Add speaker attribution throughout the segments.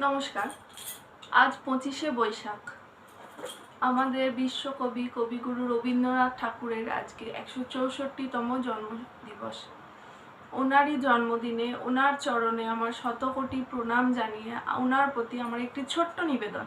Speaker 1: নমস্কার। আজ পঁচিশে বৈশাখ। আমাদের বিশ্বকবি কবিগুরু রবীন্দ্রনাথ ঠাকুরের আজকে একশো চৌষট্টিতম জন্মদিবস। ওনারই জন্মদিনে, ওনার চরণে আমার শতকোটি প্রণাম জানিয়ে, ওনার প্রতি আমার একটি ছোট্ট নিবেদন।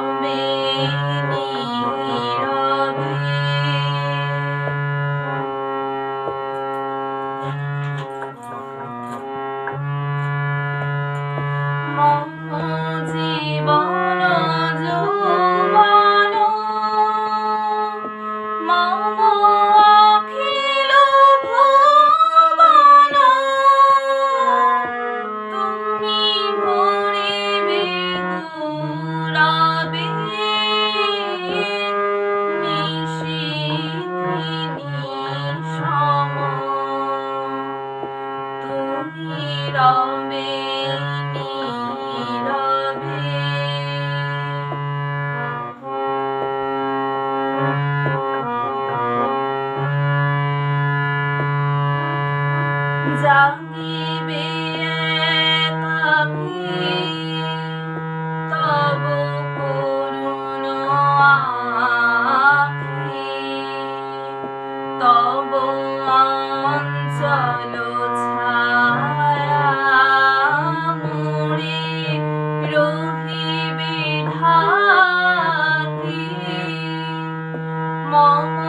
Speaker 1: জাগিবে থাকি তব করুণ আখি তব অঞ্চল 吗？